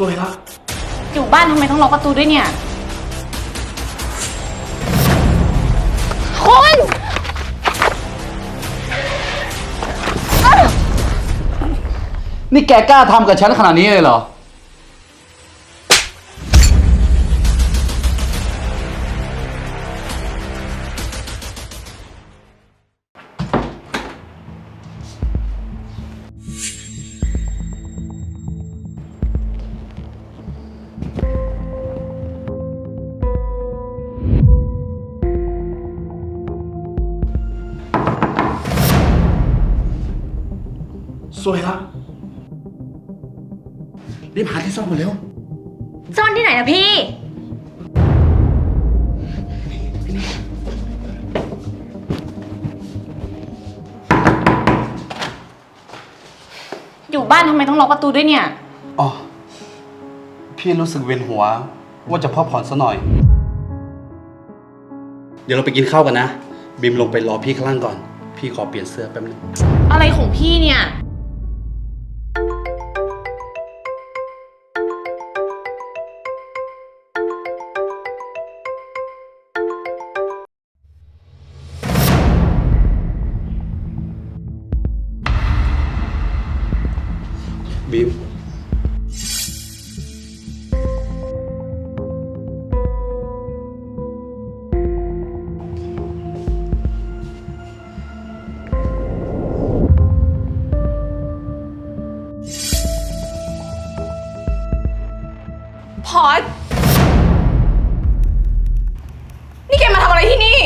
สวยละอยู่บ้านทำไมต้องล็อกประตูด้วยเนี่ย คุณ นี่แกกล้าทำกับฉันขนาดนี้เลยเหรอ วยละรีบหาที่ซ่อมมาเร็ว ซ่อนที่ไหนนะพี่ อยู่บ้านทำไมต้องล็อกประตูด้วยเนี่ย อ๋อ พี่รู้สึกเวียนหัว ว่าจะพักผ่อนซะหน่อย เดี๋ยวเราไปกินข้าวกันนะ บิมลงไปรอพี่ข้างล่างก่อน พี่ขอเปลี่ยนเสื้อแป๊บนึง อะไรของพี่เนี่ย พอสนี่แกมาทำอะไรที่นี่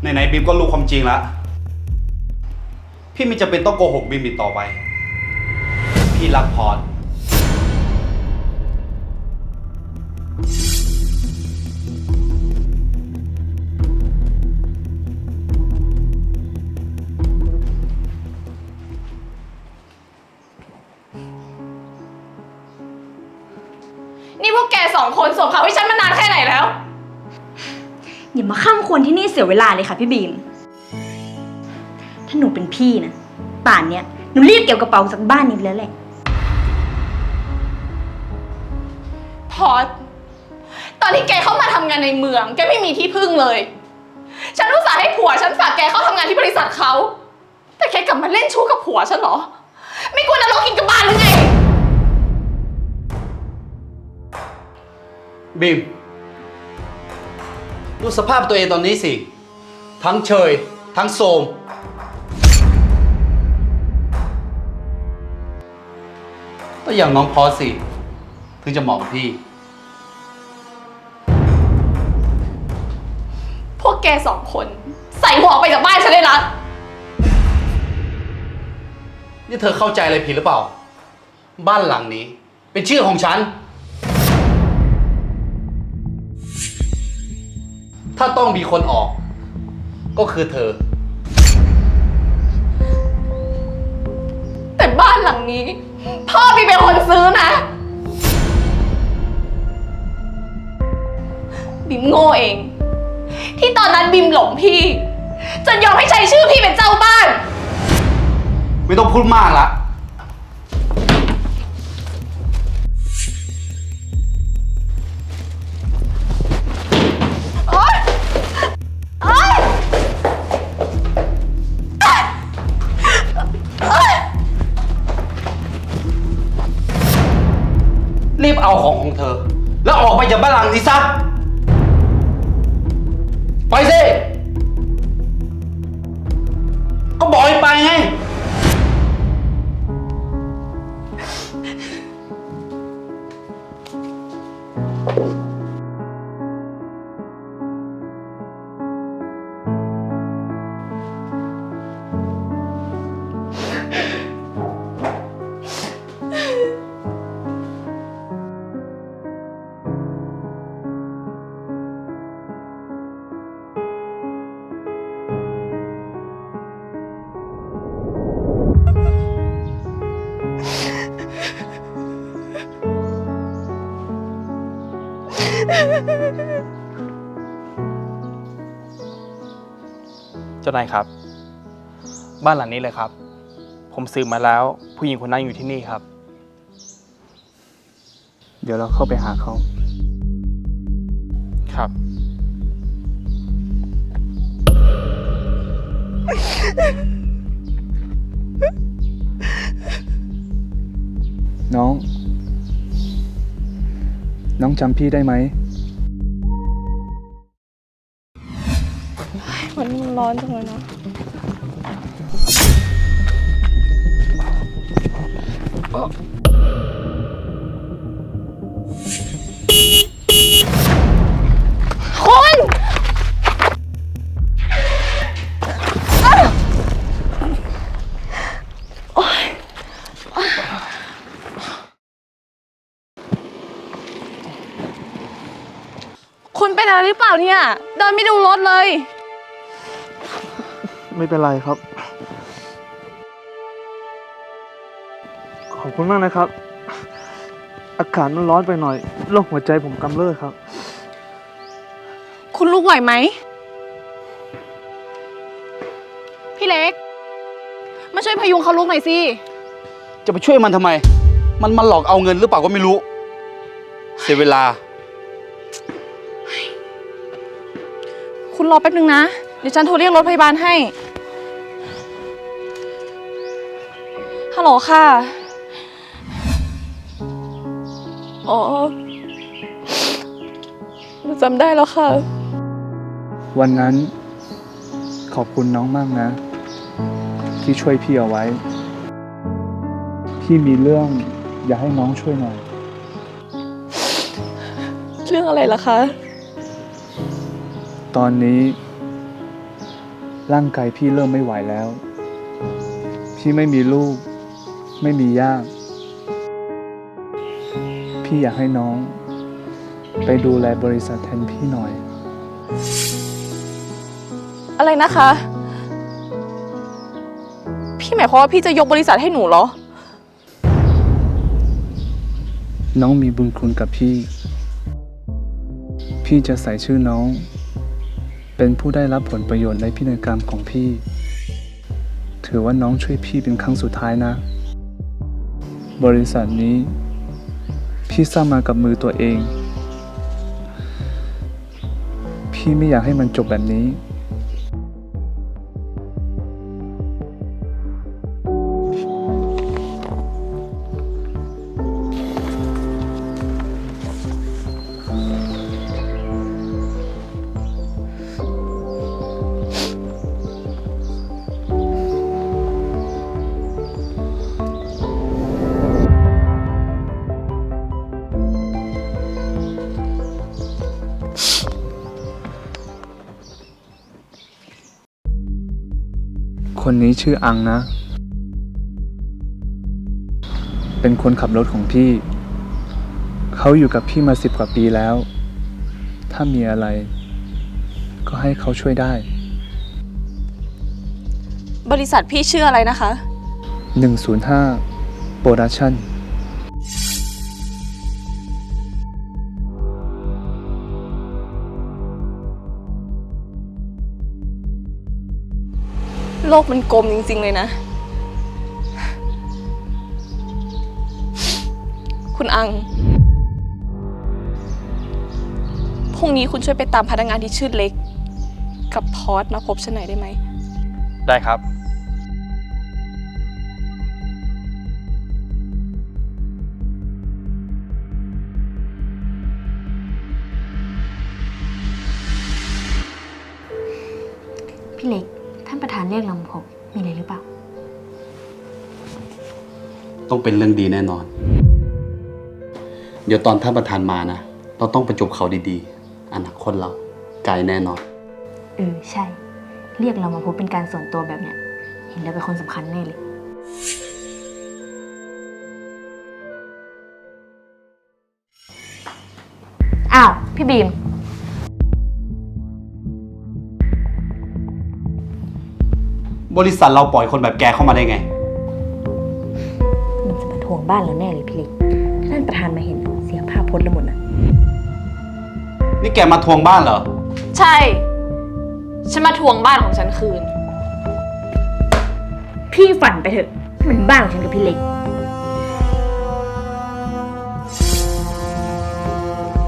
ไหนๆบิมก็รู้ความจริงแล้ว พี่ไม่จำเป็นต้องโกหกบิมอีกต่อไป พี่รักพอด นี่พวกแกสองคนส่งข่าวให้ฉันมานานแค่ไหนแล้ว อย่ามาข้ามควรที่นี่เสียเวลาเลยค่ะพี่บีม ถ้าหนูเป็นพี่นะ ป่านเนี้ยหนูรีบเก็บกระเป๋าจากบ้านนี้ไปแล้วแหละ พอดตอนที่แกเข้ามาทำงานในเมือง แกไม่มีที่พึ่งเลย ฉันรู้สาห์ให้ผัวฉันฝากแกเข้าทำงานที่บริษัทเขา แต่แกกลับมาเล่นชู้กับผัวฉันเหรอ ไม่กลัวนรกกินกับบ้านหรือไง บิมดูสภาพตัวเองตอนนี้สิ ทั้งเฉย ทั้งโทรมก็อย่างน้องพอสิ ถึงจะเหมาะกับพี่ พวกแกสองคนใส่หัวออกไปจากบ้านฉันเลยนะนี่เธอเข้าใจอะไรผิดหรือเปล่า บ้านหลังนี้ เป็นชื่อของฉัน ถ้าต้องมีคนออก ก็คือเธอ แต่บ้านหลังนี้ พ่อพี่เป็นคนซื้อนะ บิมโง่เอง ที่ตอนนั้นบิมหลงพี่ จนยอมให้ใช้ชื่อพี่เป็นเจ้าบ้าน ไม่ต้องพูดมากละ รีบเอาของของเธอ แล้วออกไปจากบ้านหลังนี้ซะ ไปสิ ก็บอกให้ไปไง เจ้านายครับ บ้านหลังนี้เลยครับผผมสืบมาแล้ว ผู้หญิงคนนั้นอยู่ที่นี่ครับ เดี๋ยวเราเข้าไปหาเขาครับ น้อง น้องจำพี่ได้ไหม มันร้อนจังเลยนะคุณคุณเป็นอะไรหรือเปล่าเนี่ย เดินไม่ดูรถเลย ไม่เป็นไรครับ ขอบคุณมากนะครับ อากาศมันร้อนไปหน่อยโรคหัวใจผมกำเริบครับ คุณลูกไหวไหม พี่เล็ก มาช่วยพยุงเขาลูกหน่อยสิ จะไปช่วยมันทำไม มันมาหลอกเอาเงินหรือเปล่าก็ไม่รู้ เสียเวลา คุณรอแป๊บนึงนะ เดี๋ยวฉันโทรเรียกรถพยาบาลให้ ฮัลโหลค่ะ อ๋อหนูจำได้แล้วค่ะ วันนั้นขอบคุณน้องมากนะ ที่ช่วยพี่เอาไว้ พี่มีเรื่องอยากให้น้องช่วยหน่อย เรื่องอะไรล่ะคะ ตอนนี้ ร่างกายพี่เริ่มไม่ไหวแล้ว พี่ไม่มีลูก ไม่มีญาติพี่อยากให้น้อง ไปดูแลบริษัทแทนพี่หน่อย อะไรนะคะ พี่หมายความว่าพี่จะยกบริษัทให้หนูเหรอ น้องมีบุญคุณกับพี่ พี่จะใส่ชื่อน้อง เป็นผู้ได้รับผลประโยชน์ในพินัยกรรมของพี่ ถือว่าน้องช่วยพี่เป็นครั้งสุดท้ายนะ บริษัทนี้พี่สร้างมากับมือตัวเอง พี่ไม่อยากให้มันจบแบบนี้ คนนี้ชื่ออังนะ เป็นคนขับรถของพี่ เขาอยู่กับพี่มาสิบกว่าปีแล้ว ถ้ามีอะไร ก็ให้เขาช่วยได้ บริษัทพี่ชื่ออะไรนะคะ 105 โปรดักชั่น ลกมันกลมจริง ๆ เลยนะ คุณอัง พรุ่งนี้คุณช่วยไปตามพนักงานที่ชื่อเล็ก กับพอสมาพบฉันหน่อยได้ไหม ได้ครับ เรียกเรามาพบมีอะไรหรือเปล่า ต้องเป็นเรื่องดีแน่นอน เดี๋ยวตอนท่านประธานมานะ เราต้องประจบเขาดีๆ อนาคตเราไกลแน่นอน เออใช่ เรียกเรามาพบเป็นการส่วนตัวแบบเนี้ย เห็นเราเป็นคนสำคัญแน่เลย อ้าว พี่บีม บริษัทเราปล่อยคนแบบแกเข้ามาได้ไง มันจะมาทวงบ้านเราแน่เลยพี่เล็กถ้าท่านประธานมาเห็นเสียภาพพจน์แล้วหมดนะนี่แกมาทวงบ้านเหรอ ใช่ ฉันมาทวงบ้านของฉันคืน พี่ฝันไปเถอะมันเป็นบ้านของฉันกับพี่เล็ก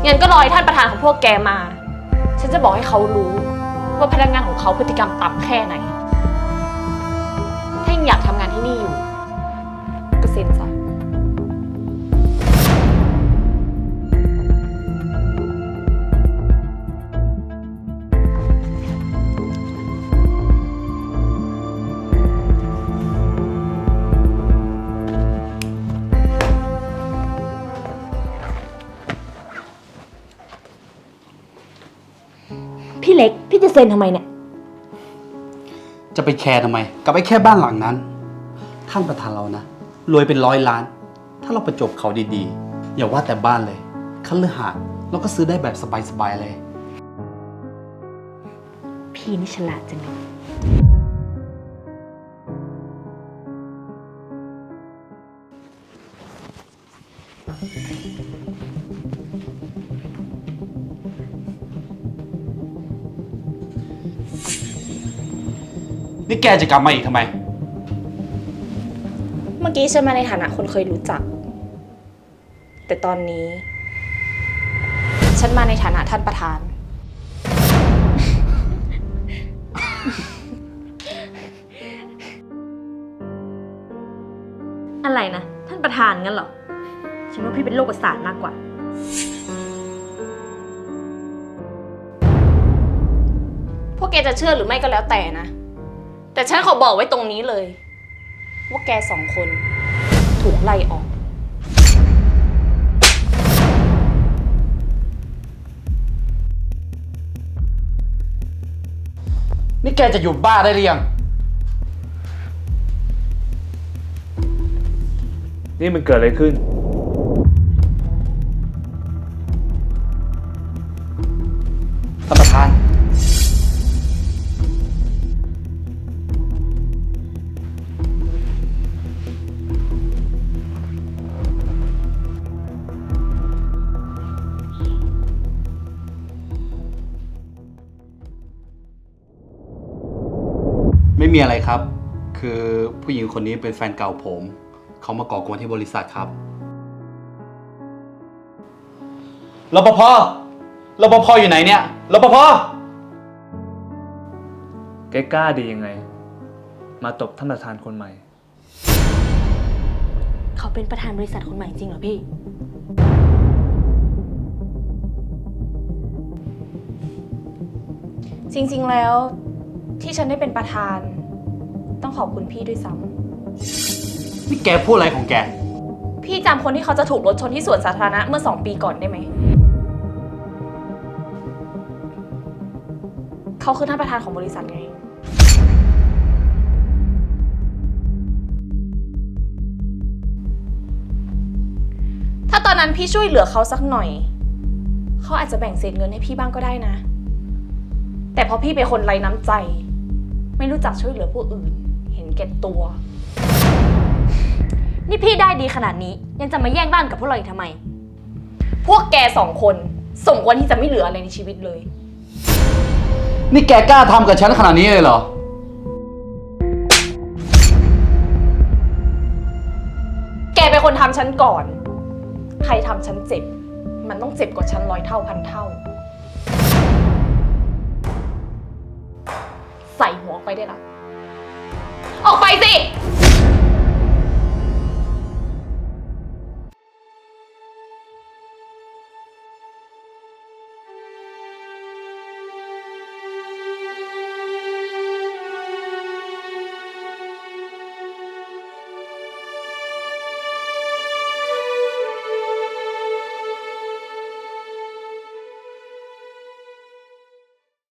งั้นก็รอให้ท่านประธานของพวกแกมา ฉันจะบอกให้เขารู้ ว่าพนักงานของเขาพฤติกรรมต่ำแค่ไหนถ้ายัง อยากทำงานที่นี่อยู่ ก็เซ็นซะ พี่เล็ก พี่จะเซ็นทำไมเนี่ย จะไปแคร์ทำไม กับไอ้แค่บ้านหลังนั้น ท่านประธานเรานะรวยเป็นร้อยล้าน ถ้าเราประจบเขาดีๆ อย่าว่าแต่บ้านเลยคันเลือหาดเราก็ซื้อได้แบบสบายๆเลย พี่นี่ฉลาดจังเลย แกจะกลับมาอีกทำไม เมื่อกี้ฉันมาในฐานะคนเคยรู้จัก แต่ตอนนี้ ฉันมาในฐานะท่านประธาน อะไรนะ ท่านประธานงั้นเหรอ ฉันว่าพี่เป็นโรคประสาทมากกว่า พวกแกจะเชื่อหรือไม่ก็แล้วแต่นะ แต่ฉันขอบอกไว้ตรงนี้เลย ว่าแกสองคนถูกไล่ออก นี่แกจะหยุดบ้าได้หรือยัง นี่มันเกิดอะไรขึ้น ม่มีอะไรครับ คือผู้หญิงคนนี้เป็นแฟนเก่าผม เขามาก่อกวนที่บริษัทครับรปภรปภอยู่ไหนเนี่ยรปภแกกล้าดียังไง มาตบท่านประธานคนใหม่ เขาเป็นประธานบริษัทคนใหม่จริงเหรอพี่ จริงๆแล้วที่ฉันได้เป็นประธาน ต้องขอบคุณพี่ด้วยซ้นี่แกพูดอะไรของแกำพี่จำคนที่เขาจะถูกรถชนที่สวนสาธารณะเมื่อสองปีก่อนได้ไหม เขาคือท่านประธานของบริษัทไง ถ้าตอนนั้นพี่ช่วยเหลือเขาสักหน่อย เขาอาจจะแบ่งเศษเงินให้พี่บ้างก็ได้นะ แต่พอพี่เป็นคนไร้น้ำใจ ไม่รู้จักช่วยเหลือผู้อื่นเห็น แก่ตัว นี่พี่ได้ดีขนาดนี้ยังจะมาแย่งบ้านกับพวกเราอีกทำไม พวกแกสองคนสมควรที่จะไม่เหลืออะไรในชีวิตเลย นี่แกกล้าทำกับฉันขนาดนี้เลยเหรอ แกเป็นคนทำฉันก่อน ใครทำฉันเจ็บ มันต้องเจ็บกว่าฉันร้อยเท่าพันเท่า ใส่หัวออกไปได้ละออกไป สิ